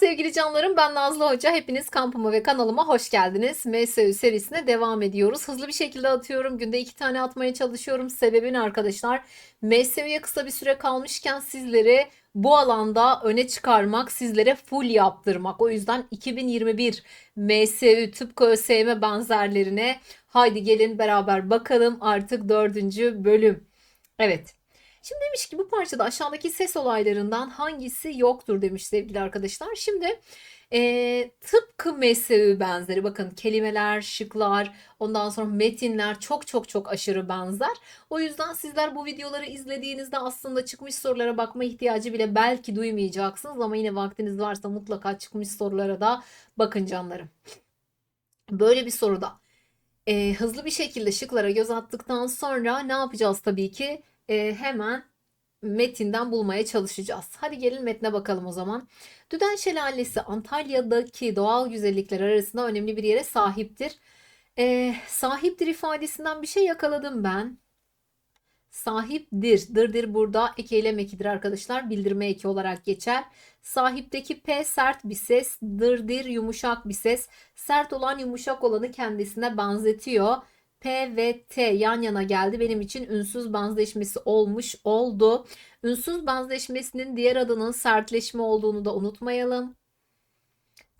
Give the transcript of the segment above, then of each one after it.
sevgili canlarım ben Nazlı Hoca. Hepiniz kampıma ve kanalıma hoş geldiniz. MSU serisine devam ediyoruz. Hızlı bir şekilde atıyorum. Günde iki tane atmaya çalışıyorum. Sebebini arkadaşlar MSU'ya kısa bir süre kalmışken sizleri bu alanda öne çıkarmak, sizlere full yaptırmak. O yüzden 2021 MSU tıpkı ÖSYM benzerlerine haydi gelin beraber bakalım artık dördüncü bölüm. Evet. Şimdi demiş ki bu parçada aşağıdaki ses olaylarından hangisi yoktur demiş sevgili arkadaşlar. Şimdi eee, tıpkı MSU benzeri bakın kelimeler, şıklar, ondan sonra metinler çok çok çok aşırı benzer. O yüzden sizler bu videoları izlediğinizde aslında çıkmış sorulara bakma ihtiyacı bile belki duymayacaksınız ama yine vaktiniz varsa mutlaka çıkmış sorulara da bakın canlarım. Böyle bir soruda eee, hızlı bir şekilde şıklara göz attıktan sonra ne yapacağız tabii ki? Eee, hemen metinden bulmaya çalışacağız. Hadi gelin metne bakalım o zaman. Düden Şelalesi Antalya'daki doğal güzellikler arasında önemli bir yere sahiptir. Eee, sahiptir ifadesinden bir şey yakaladım ben. Sahiptir. Dırdır burada eki eylem ekidir arkadaşlar. Bildirme eki olarak geçer. Sahipteki P sert bir ses. Dırdır yumuşak bir ses. Sert olan yumuşak olanı kendisine benzetiyor. P ve T yan yana geldi. Benim için ünsüz benzeşmesi olmuş oldu. Ünsüz benzeşmesinin diğer adının sertleşme olduğunu da unutmayalım.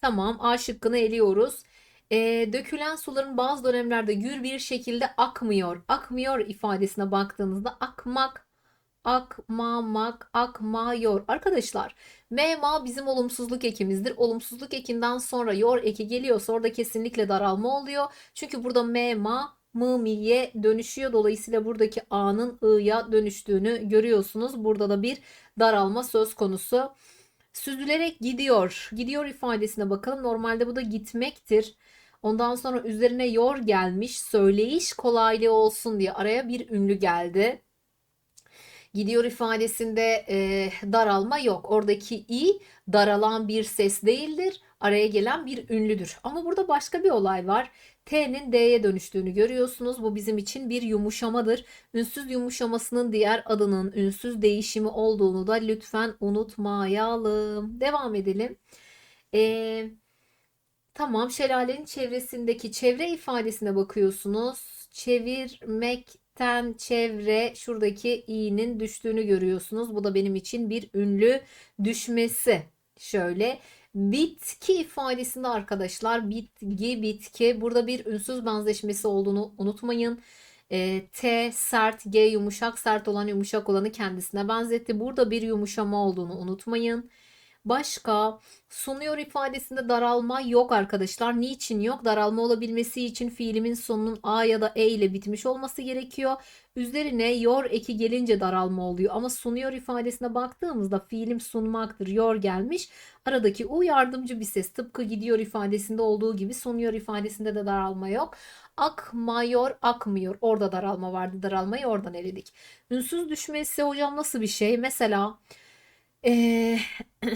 Tamam A şıkkını eliyoruz. Ee, dökülen suların bazı dönemlerde gür bir şekilde akmıyor. Akmıyor ifadesine baktığınızda akmak, akmamak, akmıyor. Arkadaşlar mema bizim olumsuzluk ekimizdir. Olumsuzluk ekinden sonra yor eki geliyorsa orada kesinlikle daralma oluyor. Çünkü burada mema mı miye dönüşüyor. Dolayısıyla buradaki a'nın i'ya dönüştüğünü görüyorsunuz. Burada da bir daralma söz konusu. Süzülerek gidiyor. Gidiyor ifadesine bakalım. Normalde bu da gitmektir. Ondan sonra üzerine yor gelmiş. Söyleyiş kolaylığı olsun diye araya bir ünlü geldi. Gidiyor ifadesinde e, daralma yok. Oradaki i daralan bir ses değildir. Araya gelen bir ünlüdür. Ama burada başka bir olay var. T'nin D'ye dönüştüğünü görüyorsunuz. Bu bizim için bir yumuşamadır. Ünsüz yumuşamasının diğer adının ünsüz değişimi olduğunu da lütfen unutmayalım. Devam edelim. Ee, tamam şelalenin çevresindeki çevre ifadesine bakıyorsunuz. Çevirmekten çevre şuradaki i'nin düştüğünü görüyorsunuz. Bu da benim için bir ünlü düşmesi. Şöyle Bitki ifadesinde arkadaşlar bitki bitki burada bir ünsüz benzeşmesi olduğunu unutmayın. E, T sert G yumuşak sert olan yumuşak olanı kendisine benzetti. Burada bir yumuşama olduğunu unutmayın. Başka sunuyor ifadesinde daralma yok arkadaşlar. Niçin yok? Daralma olabilmesi için fiilimin sonunun a ya da e ile bitmiş olması gerekiyor. Üzerine yor eki gelince daralma oluyor. Ama sunuyor ifadesine baktığımızda fiilim sunmaktır. Yor gelmiş. Aradaki u yardımcı bir ses. Tıpkı gidiyor ifadesinde olduğu gibi sunuyor ifadesinde de daralma yok. Akmıyor, akmıyor. Orada daralma vardı. Daralmayı oradan eledik. Ünsüz düşmesi hocam nasıl bir şey? Mesela ee,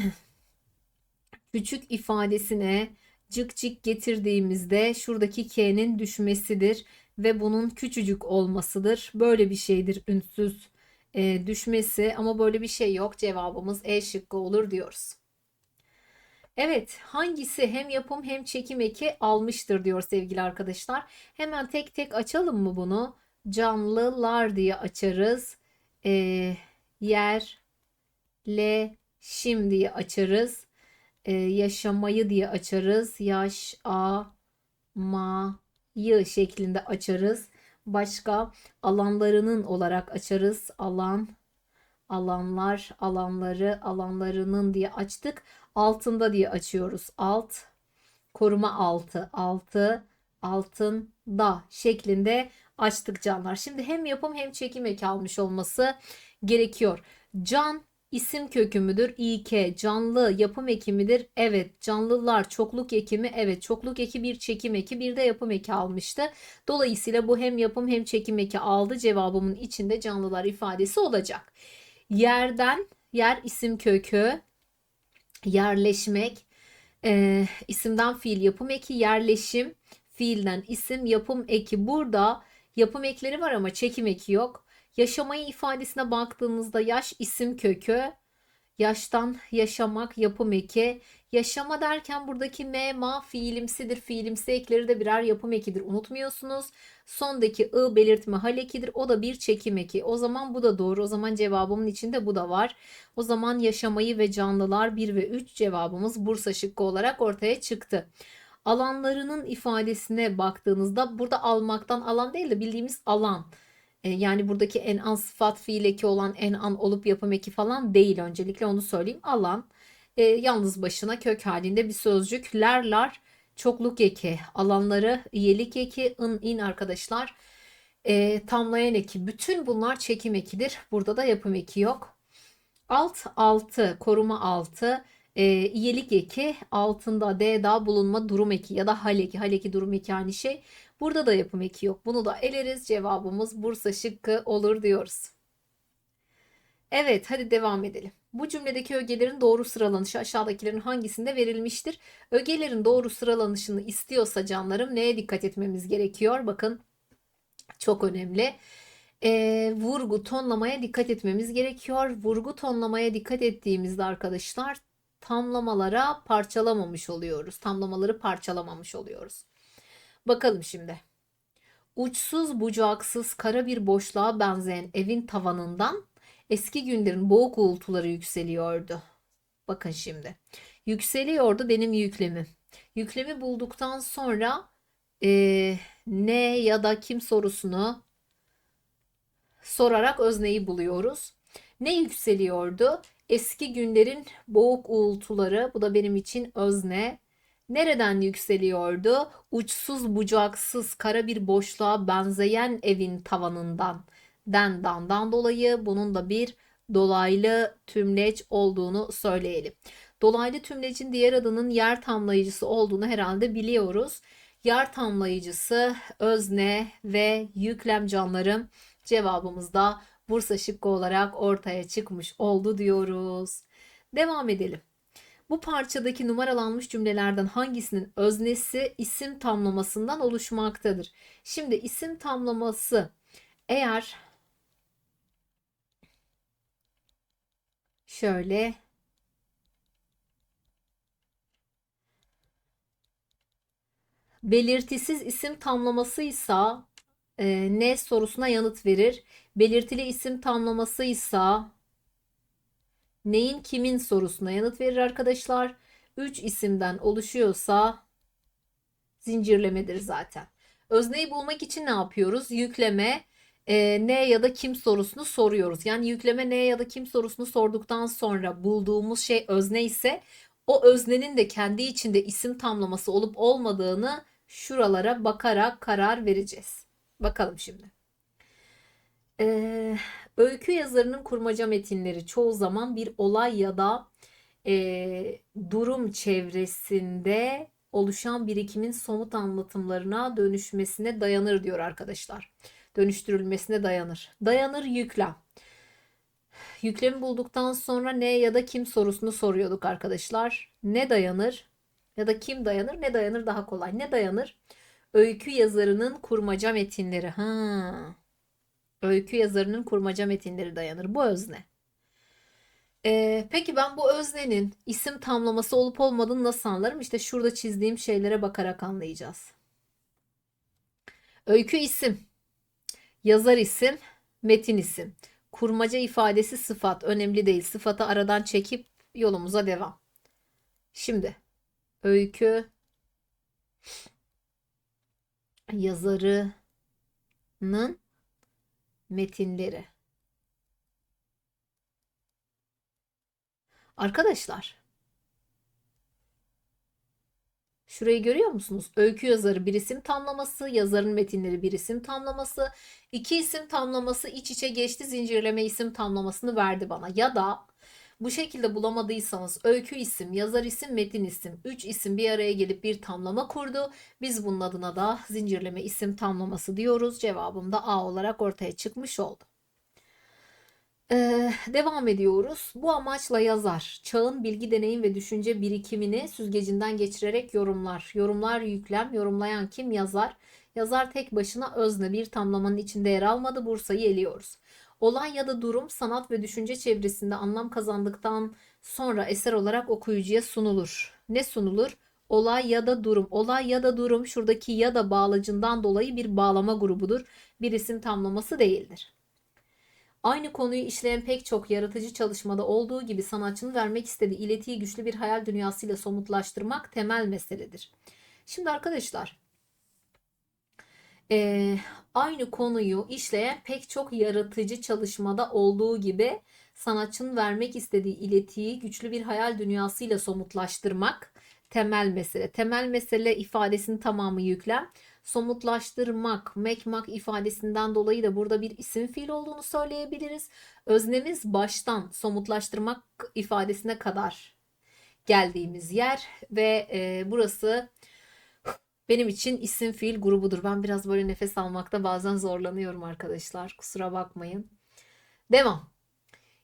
küçük ifadesine cık cık getirdiğimizde şuradaki K'nin düşmesidir ve bunun küçücük olmasıdır. Böyle bir şeydir ünsüz e, düşmesi ama böyle bir şey yok. Cevabımız E şıkkı olur diyoruz. Evet, hangisi hem yapım hem çekim eki almıştır diyor sevgili arkadaşlar. Hemen tek tek açalım mı bunu? Canlılar diye açarız. E, yer, le, şim diye açarız. E, yaşamayı diye açarız. Yaş, a, ma, yı şeklinde açarız. Başka alanlarının olarak açarız. Alan, alanlar, alanları, alanlarının diye açtık. Altında diye açıyoruz. Alt, koruma altı, altı, altında şeklinde açtık canlar. Şimdi hem yapım hem çekim eki almış olması gerekiyor. Can isim kökü müdür? İK. Canlı yapım eki midir? Evet. Canlılar çokluk eki mi? Evet. Çokluk eki bir çekim eki bir de yapım eki almıştı. Dolayısıyla bu hem yapım hem çekim eki aldı. Cevabımın içinde canlılar ifadesi olacak. Yerden yer isim kökü yerleşmek e, isimden fiil yapım eki yerleşim fiilden isim yapım eki burada yapım ekleri var ama çekim eki yok. Yaşamayı ifadesine baktığımızda yaş isim kökü Yaştan yaşamak yapım eki. Yaşama derken buradaki me, ma fiilimsidir. Fiilimsi ekleri de birer yapım ekidir. Unutmuyorsunuz. Sondaki ı belirtme hal ekidir. O da bir çekim eki. O zaman bu da doğru. O zaman cevabımın içinde bu da var. O zaman yaşamayı ve canlılar 1 ve 3 cevabımız Bursa şıkkı olarak ortaya çıktı. Alanlarının ifadesine baktığınızda burada almaktan alan değil de bildiğimiz alan. E, Yani buradaki en an sıfat fiil eki olan en an olup yapım eki falan değil. Öncelikle onu söyleyeyim. Alan e, yalnız başına kök halinde bir sözcük. Lerlar çokluk eki. Alanları iyelik eki. ın in arkadaşlar. E, tamlayan eki. Bütün bunlar çekim ekidir. Burada da yapım eki yok. Alt altı koruma altı e, iyilik eki altında D daha bulunma durum eki ya da hal eki. Hal eki durum eki aynı şey. Burada da yapım eki yok. Bunu da eleriz. Cevabımız Bursa şıkkı olur diyoruz. Evet, hadi devam edelim. Bu cümledeki ögelerin doğru sıralanışı aşağıdakilerin hangisinde verilmiştir? Ögelerin doğru sıralanışını istiyorsa canlarım neye dikkat etmemiz gerekiyor? Bakın çok önemli. Ee, vurgu tonlamaya dikkat etmemiz gerekiyor. Vurgu tonlamaya dikkat ettiğimizde arkadaşlar tamlamalara parçalamamış oluyoruz. Tamlamaları parçalamamış oluyoruz. Bakalım şimdi. Uçsuz bucaksız kara bir boşluğa benzeyen evin tavanından eski günlerin boğuk uğultuları yükseliyordu. Bakın şimdi. Yükseliyordu benim yüklemim. Yüklemi bulduktan sonra eee, ne ya da kim sorusunu sorarak özneyi buluyoruz. Ne yükseliyordu? Eski günlerin boğuk uğultuları. Bu da benim için özne. Nereden yükseliyordu? Uçsuz bucaksız kara bir boşluğa benzeyen evin tavanından. Den dandan dolayı bunun da bir dolaylı tümleç olduğunu söyleyelim. Dolaylı tümlecin diğer adının yer tamlayıcısı olduğunu herhalde biliyoruz. Yer tamlayıcısı özne ve yüklem canlarım cevabımızda Bursa şıkkı olarak ortaya çıkmış oldu diyoruz. Devam edelim. Bu parçadaki numaralanmış cümlelerden hangisinin öznesi isim tamlamasından oluşmaktadır? Şimdi isim tamlaması eğer şöyle belirtisiz isim tamlamasıysa e, ne sorusuna yanıt verir. Belirtili isim tamlamasıysa neyin kimin sorusuna yanıt verir arkadaşlar. 3 isimden oluşuyorsa zincirlemedir zaten. Özneyi bulmak için ne yapıyoruz? Yükleme e, ne ya da kim sorusunu soruyoruz. Yani yükleme ne ya da kim sorusunu sorduktan sonra bulduğumuz şey özne ise o öznenin de kendi içinde isim tamlaması olup olmadığını şuralara bakarak karar vereceğiz. Bakalım şimdi. Ee, öykü yazarının kurmaca metinleri çoğu zaman bir olay ya da e, durum çevresinde oluşan birikimin somut anlatımlarına dönüşmesine dayanır diyor arkadaşlar. Dönüştürülmesine dayanır. Dayanır yüklem. Yüklemi bulduktan sonra ne ya da kim sorusunu soruyorduk arkadaşlar. Ne dayanır ya da kim dayanır? Ne dayanır daha kolay. Ne dayanır? Öykü yazarının kurmaca metinleri. Ha. Öykü yazarının kurmaca metinleri dayanır. Bu özne. Ee, peki ben bu öznenin isim tamlaması olup olmadığını nasıl anlarım? İşte şurada çizdiğim şeylere bakarak anlayacağız. Öykü isim, yazar isim, metin isim. Kurmaca ifadesi sıfat. Önemli değil. Sıfatı aradan çekip yolumuza devam. Şimdi öykü yazarının metinleri. Arkadaşlar, şurayı görüyor musunuz? Öykü yazarı bir isim tamlaması, yazarın metinleri bir isim tamlaması, iki isim tamlaması iç içe geçti, zincirleme isim tamlamasını verdi bana. Ya da bu şekilde bulamadıysanız öykü isim, yazar isim, metin isim. Üç isim bir araya gelip bir tamlama kurdu. Biz bunun adına da zincirleme isim tamlaması diyoruz. Cevabım da A olarak ortaya çıkmış oldu. Ee, devam ediyoruz. Bu amaçla yazar. Çağın bilgi, deneyim ve düşünce birikimini süzgecinden geçirerek yorumlar. Yorumlar yüklem, yorumlayan kim yazar? Yazar tek başına özne bir tamlamanın içinde yer almadı. Bursa'yı eliyoruz. Olay ya da durum sanat ve düşünce çevresinde anlam kazandıktan sonra eser olarak okuyucuya sunulur. Ne sunulur? Olay ya da durum. Olay ya da durum şuradaki ya da bağlacından dolayı bir bağlama grubudur. Bir isim tamlaması değildir. Aynı konuyu işleyen pek çok yaratıcı çalışmada olduğu gibi sanatçının vermek istediği iletiyi güçlü bir hayal dünyasıyla somutlaştırmak temel meseledir. Şimdi arkadaşlar eee, aynı konuyu işleyen pek çok yaratıcı çalışmada olduğu gibi sanatçının vermek istediği iletiyi güçlü bir hayal dünyasıyla somutlaştırmak temel mesele. Temel mesele ifadesinin tamamı yüklem. Somutlaştırmak, mekmak ifadesinden dolayı da burada bir isim fiil olduğunu söyleyebiliriz. Öznemiz baştan somutlaştırmak ifadesine kadar geldiğimiz yer ve e, burası benim için isim fiil grubudur. Ben biraz böyle nefes almakta bazen zorlanıyorum arkadaşlar. Kusura bakmayın. Devam.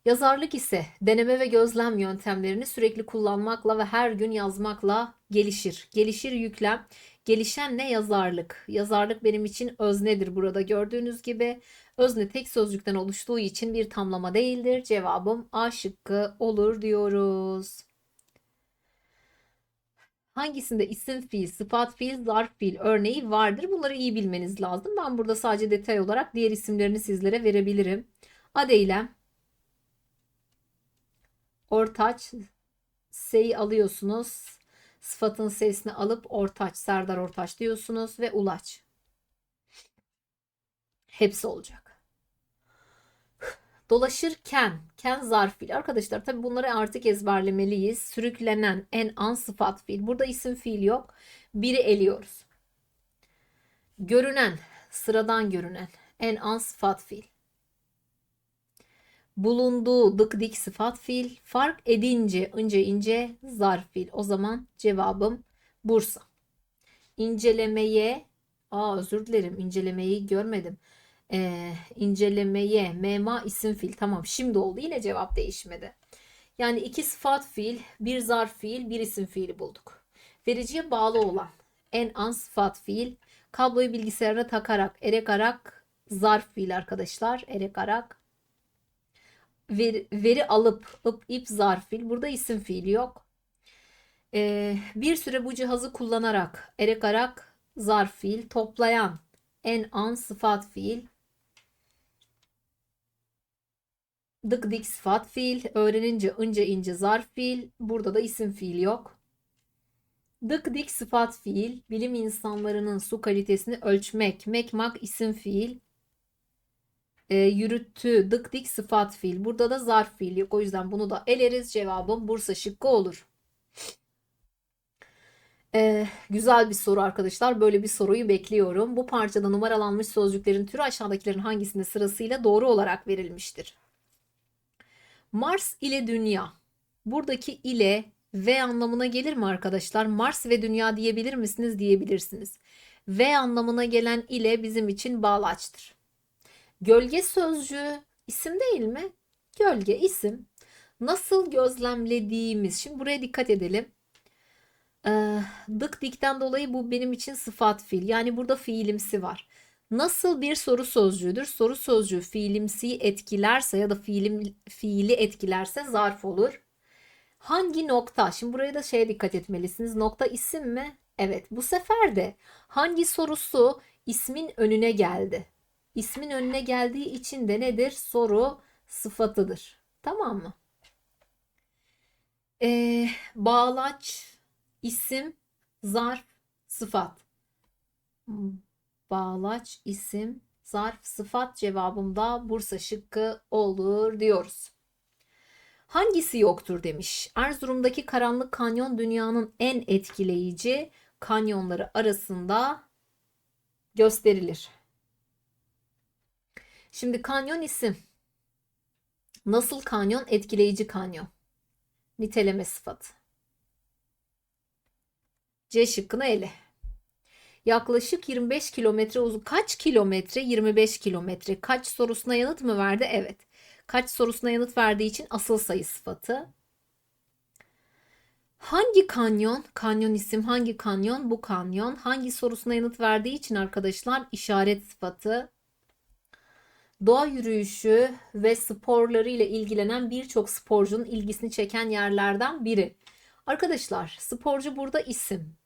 Yazarlık ise deneme ve gözlem yöntemlerini sürekli kullanmakla ve her gün yazmakla gelişir. Gelişir yüklem. Gelişen ne yazarlık? Yazarlık benim için öznedir burada gördüğünüz gibi. Özne tek sözcükten oluştuğu için bir tamlama değildir. Cevabım A şıkkı olur diyoruz. Hangisinde isim fiil, sıfat fiil, zarf fiil örneği vardır? Bunları iyi bilmeniz lazım. Ben burada sadece detay olarak diğer isimlerini sizlere verebilirim. Adeylem, Ortaç, S'yi alıyorsunuz. Sıfatın sesini alıp Ortaç, Serdar Ortaç diyorsunuz ve Ulaç. Hepsi olacak. Dolaşırken, ken zarf fiil. Arkadaşlar tabi bunları artık ezberlemeliyiz. Sürüklenen, en an sıfat fiil. Burada isim fiil yok. Biri eliyoruz. Görünen, sıradan görünen, en an sıfat fiil bulunduğu dık dik sıfat fiil, fark edince ince ince zarf fiil. O zaman cevabım Bursa. İncelemeye, aa özür dilerim incelemeyi görmedim. Ee, incelemeye mema isim fiil. Tamam şimdi oldu yine cevap değişmedi. Yani iki sıfat fiil, bir zarf fiil, bir isim fiili bulduk. Vericiye bağlı olan en an sıfat fiil. Kabloyu bilgisayarına takarak, erek arak zarf fiil arkadaşlar. Erek arak veri, veri alıp ıp ip zarf fiil. Burada isim fiil yok. Ee, bir süre bu cihazı kullanarak erek arak zarf fiil toplayan en an sıfat fiil dık dik sıfat fiil öğrenince ince ince zarf fiil burada da isim fiil yok. Dık dik sıfat fiil bilim insanlarının su kalitesini ölçmek mekmak isim fiil e, yürüttü, dık dik sıfat fiil. Burada da zarf fiil yok. O yüzden bunu da eleriz. Cevabım Bursa şıkkı olur. Ee, güzel bir soru arkadaşlar. Böyle bir soruyu bekliyorum. Bu parçada numaralanmış sözcüklerin türü aşağıdakilerin hangisinde sırasıyla doğru olarak verilmiştir? Mars ile Dünya. Buradaki ile ve anlamına gelir mi arkadaşlar? Mars ve Dünya diyebilir misiniz? Diyebilirsiniz. Ve anlamına gelen ile bizim için bağlaçtır. Gölge sözcüğü isim değil mi? Gölge isim. Nasıl gözlemlediğimiz. Şimdi buraya dikkat edelim. Ee, dık dikten dolayı bu benim için sıfat fiil. Yani burada fiilimsi var. Nasıl bir soru sözcüğüdür? Soru sözcüğü fiilimsi etkilerse ya da fiilim, fiili etkilerse zarf olur. Hangi nokta? Şimdi buraya da şeye dikkat etmelisiniz. Nokta isim mi? Evet. Bu sefer de hangi sorusu ismin önüne geldi? ismin önüne geldiği için de nedir? Soru sıfatıdır. Tamam mı? Ee, bağlaç, isim, zarf, sıfat. Bağlaç, isim, zarf, sıfat cevabımda Bursa şıkkı olur diyoruz. Hangisi yoktur demiş. Erzurum'daki karanlık kanyon dünyanın en etkileyici kanyonları arasında gösterilir. Şimdi kanyon isim. Nasıl kanyon? Etkileyici kanyon. Niteleme sıfatı. C şıkkını ele. Yaklaşık 25 kilometre uzun. Kaç kilometre? 25 kilometre. Kaç sorusuna yanıt mı verdi? Evet. Kaç sorusuna yanıt verdiği için asıl sayı sıfatı. Hangi kanyon? Kanyon isim hangi kanyon? Bu kanyon. Hangi sorusuna yanıt verdiği için arkadaşlar işaret sıfatı. Doğa yürüyüşü ve sporları ile ilgilenen birçok sporcunun ilgisini çeken yerlerden biri. Arkadaşlar, sporcu burada isim.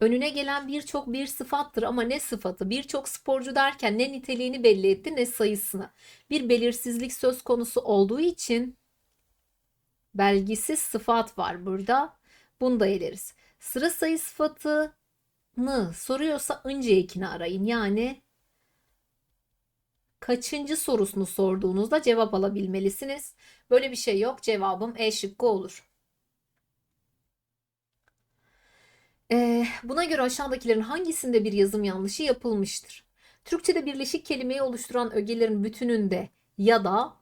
Önüne gelen birçok bir sıfattır ama ne sıfatı? Birçok sporcu derken ne niteliğini belli etti ne sayısını. Bir belirsizlik söz konusu olduğu için belgisiz sıfat var burada. Bunu da eleriz. Sıra sayı sıfatını soruyorsa önce ekini arayın. Yani kaçıncı sorusunu sorduğunuzda cevap alabilmelisiniz. Böyle bir şey yok. Cevabım E şıkkı olur. Ee, buna göre aşağıdakilerin hangisinde bir yazım yanlışı yapılmıştır? Türkçe'de birleşik kelimeyi oluşturan ögelerin bütününde ya da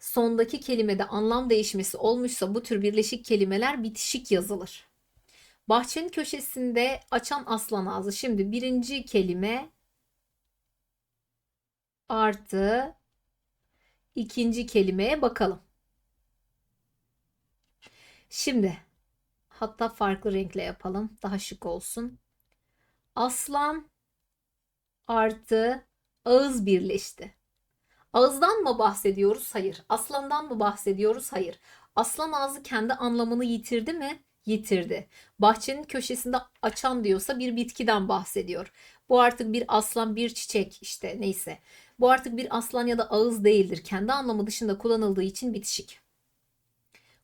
sondaki kelimede anlam değişmesi olmuşsa bu tür birleşik kelimeler bitişik yazılır. Bahçenin köşesinde açan aslan ağzı. Şimdi birinci kelime artı ikinci kelimeye bakalım. Şimdi hatta farklı renkle yapalım. Daha şık olsun. Aslan artı ağız birleşti. Ağızdan mı bahsediyoruz? Hayır. Aslandan mı bahsediyoruz? Hayır. Aslan ağzı kendi anlamını yitirdi mi? Yitirdi. Bahçenin köşesinde açan diyorsa bir bitkiden bahsediyor. Bu artık bir aslan, bir çiçek işte neyse. Bu artık bir aslan ya da ağız değildir. Kendi anlamı dışında kullanıldığı için bitişik.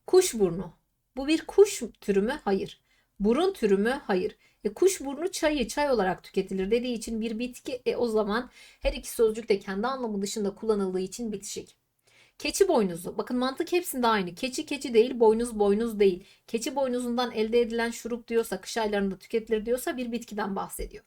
Kuş burnu. Bu bir kuş türü mü? Hayır. Burun türü mü? Hayır. E, kuş burnu çayı çay olarak tüketilir dediği için bir bitki. E, o zaman her iki sözcük de kendi anlamı dışında kullanıldığı için bitişik. Keçi boynuzu. Bakın mantık hepsinde aynı. Keçi keçi değil, boynuz boynuz değil. Keçi boynuzundan elde edilen şurup diyorsa, kış aylarında tüketilir diyorsa bir bitkiden bahsediyor.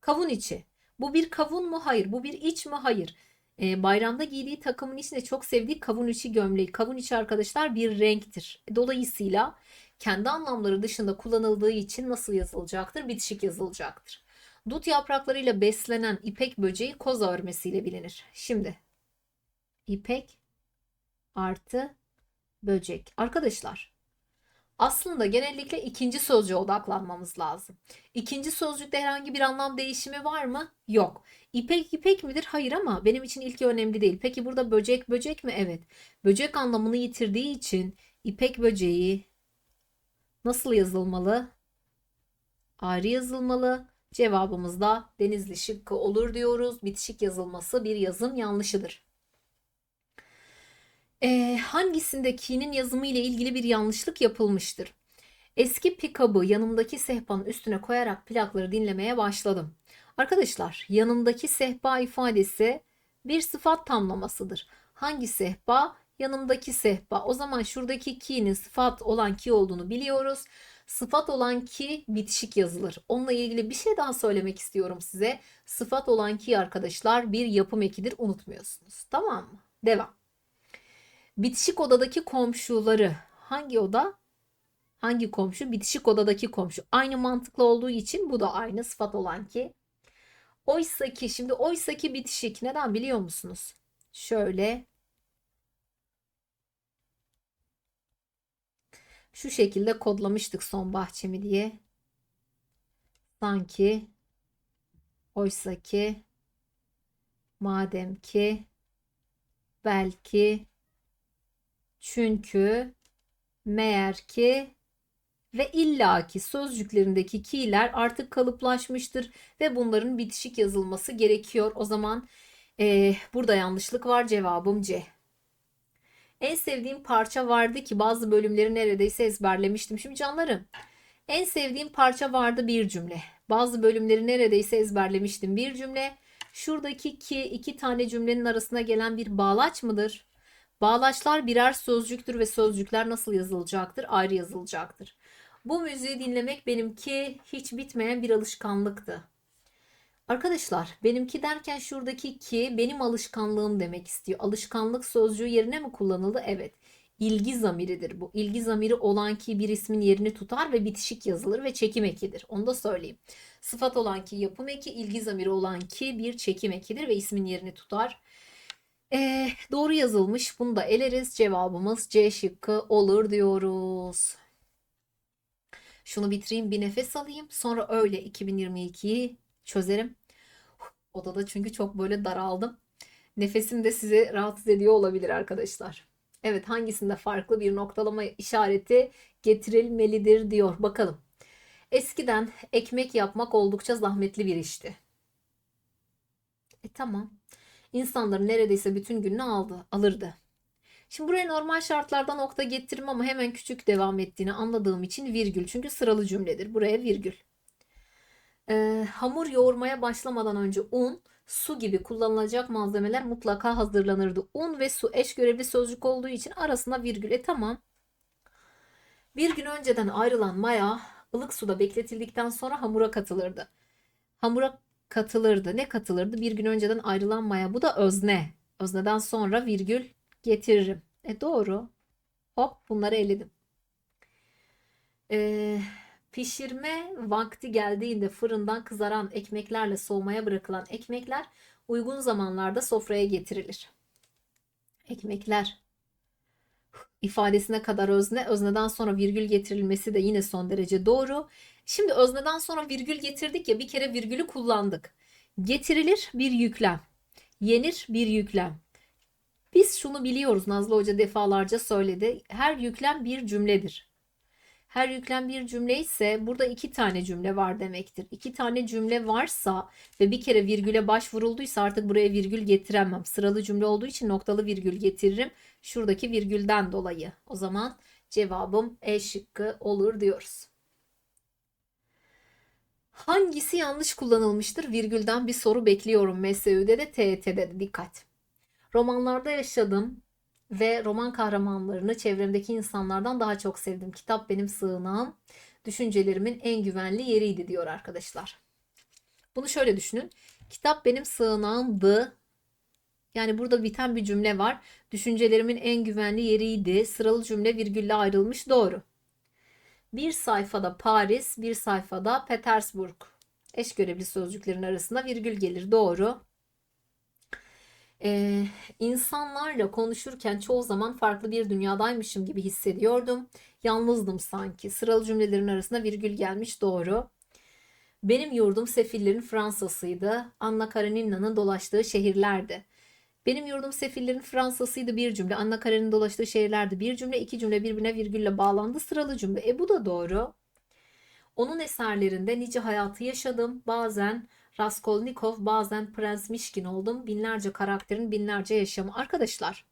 Kavun içi. Bu bir kavun mu? Hayır. Bu bir iç mi? Hayır. Ee, bayramda giydiği takımın içinde çok sevdiği kavun içi gömleği. Kavun içi arkadaşlar bir renktir. Dolayısıyla kendi anlamları dışında kullanıldığı için nasıl yazılacaktır? Bitişik yazılacaktır. Dut yapraklarıyla beslenen ipek böceği koza örmesiyle bilinir. Şimdi ipek artı böcek. Arkadaşlar aslında genellikle ikinci sözcüğe odaklanmamız lazım. İkinci sözcükte herhangi bir anlam değişimi var mı? Yok. İpek ipek midir? Hayır ama benim için ilki önemli değil. Peki burada böcek böcek mi? Evet. Böcek anlamını yitirdiği için ipek böceği nasıl yazılmalı? Ayrı yazılmalı. Cevabımız da denizli şıkkı olur diyoruz. Bitişik yazılması bir yazım yanlışıdır. Ee, hangisindekinin yazımı ile ilgili bir yanlışlık yapılmıştır? Eski pikabı yanımdaki sehpanın üstüne koyarak plakları dinlemeye başladım. Arkadaşlar yanımdaki sehpa ifadesi bir sıfat tamlamasıdır. Hangi sehpa? Yanımdaki sehpa. O zaman şuradaki ki'nin sıfat olan ki olduğunu biliyoruz. Sıfat olan ki bitişik yazılır. Onunla ilgili bir şey daha söylemek istiyorum size. Sıfat olan ki arkadaşlar bir yapım ekidir unutmuyorsunuz. Tamam mı? Devam. Bitişik odadaki komşuları hangi oda? Hangi komşu? Bitişik odadaki komşu. Aynı mantıklı olduğu için bu da aynı sıfat olan ki. Oysa ki şimdi oysa ki bitişik. Neden biliyor musunuz? Şöyle şu şekilde kodlamıştık son bahçemi diye. Sanki oysa ki madem ki belki çünkü meğer ki ve illaki sözcüklerindeki ki'ler artık kalıplaşmıştır ve bunların bitişik yazılması gerekiyor. O zaman e, burada yanlışlık var cevabım C. En sevdiğim parça vardı ki bazı bölümleri neredeyse ezberlemiştim. Şimdi canlarım en sevdiğim parça vardı bir cümle. Bazı bölümleri neredeyse ezberlemiştim bir cümle. Şuradaki ki iki tane cümlenin arasına gelen bir bağlaç mıdır? Bağlaçlar birer sözcüktür ve sözcükler nasıl yazılacaktır? Ayrı yazılacaktır. Bu müziği dinlemek benimki hiç bitmeyen bir alışkanlıktı. Arkadaşlar benimki derken şuradaki ki benim alışkanlığım demek istiyor. Alışkanlık sözcüğü yerine mi kullanıldı? Evet. İlgi zamiridir bu. İlgi zamiri olan ki bir ismin yerini tutar ve bitişik yazılır ve çekim ekidir. Onu da söyleyeyim. Sıfat olan ki yapım eki, ilgi zamiri olan ki bir çekim ekidir ve ismin yerini tutar. Ee, doğru yazılmış. Bunu da eleriz. Cevabımız C şıkkı olur diyoruz. Şunu bitireyim bir nefes alayım. Sonra öyle 2022'yi çözerim. Odada çünkü çok böyle daraldım. Nefesim de sizi rahatsız ediyor olabilir arkadaşlar. Evet hangisinde farklı bir noktalama işareti getirilmelidir diyor. Bakalım. Eskiden ekmek yapmak oldukça zahmetli bir işti. E tamam. İnsanların neredeyse bütün gününü aldı, alırdı. Şimdi buraya normal şartlarda nokta getiririm ama hemen küçük devam ettiğini anladığım için virgül. Çünkü sıralı cümledir. Buraya virgül. Ee, hamur yoğurmaya başlamadan önce un, su gibi kullanılacak malzemeler mutlaka hazırlanırdı. Un ve su eş görevli sözcük olduğu için arasına virgül. E tamam. Bir gün önceden ayrılan maya ılık suda bekletildikten sonra hamura katılırdı. Hamura katılırdı. Ne katılırdı? Bir gün önceden ayrılan maya. Bu da özne. Özneden sonra virgül getiririm. E doğru. Hop bunları eledim. Ee, pişirme vakti geldiğinde fırından kızaran ekmeklerle soğumaya bırakılan ekmekler uygun zamanlarda sofraya getirilir. Ekmekler ifadesine kadar özne, özneden sonra virgül getirilmesi de yine son derece doğru. Şimdi özneden sonra virgül getirdik ya bir kere virgülü kullandık. Getirilir bir yüklem. Yenir bir yüklem. Biz şunu biliyoruz Nazlı Hoca defalarca söyledi. Her yüklem bir cümledir. Her yüklem bir cümle ise burada iki tane cümle var demektir. İki tane cümle varsa ve bir kere virgüle başvurulduysa artık buraya virgül getiremem. Sıralı cümle olduğu için noktalı virgül getiririm. Şuradaki virgülden dolayı. O zaman cevabım E şıkkı olur diyoruz. Hangisi yanlış kullanılmıştır? Virgülden bir soru bekliyorum. MSÜ'de de TET'de de dikkat. Romanlarda yaşadım ve roman kahramanlarını çevremdeki insanlardan daha çok sevdim. Kitap benim sığınağım, düşüncelerimin en güvenli yeriydi diyor arkadaşlar. Bunu şöyle düşünün. Kitap benim sığınağımdı. Yani burada biten bir cümle var. Düşüncelerimin en güvenli yeriydi. Sıralı cümle virgülle ayrılmış doğru. Bir sayfada Paris, bir sayfada Petersburg. Eş görevli sözcüklerin arasında virgül gelir. Doğru. Ee, insanlarla konuşurken çoğu zaman farklı bir dünyadaymışım gibi hissediyordum. Yalnızdım sanki. Sıralı cümlelerin arasında virgül gelmiş doğru. Benim yurdum Sefillerin Fransa'sıydı. Anna Karenina'nın dolaştığı şehirlerdi. Benim yurdum Sefillerin Fransa'sıydı bir cümle. Anna Karenina'nın dolaştığı şehirlerdi bir cümle. iki cümle birbirine virgülle bağlandı. Sıralı cümle. E bu da doğru. Onun eserlerinde nice hayatı yaşadım. Bazen Raskolnikov bazen Prens Mişkin oldum. Binlerce karakterin binlerce yaşamı. Arkadaşlar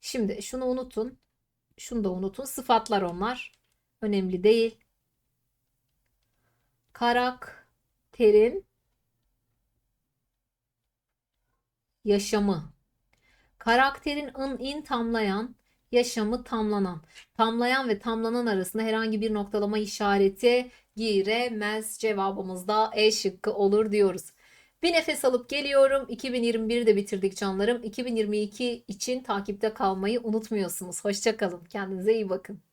şimdi şunu unutun. Şunu da unutun. Sıfatlar onlar. Önemli değil. Karakterin yaşamı. Karakterin ın in tamlayan, yaşamı tamlanan. Tamlayan ve tamlanan arasında herhangi bir noktalama işareti giremez. Cevabımız da E şıkkı olur diyoruz. Bir nefes alıp geliyorum. 2021'i de bitirdik canlarım. 2022 için takipte kalmayı unutmuyorsunuz. Hoşçakalın. Kendinize iyi bakın.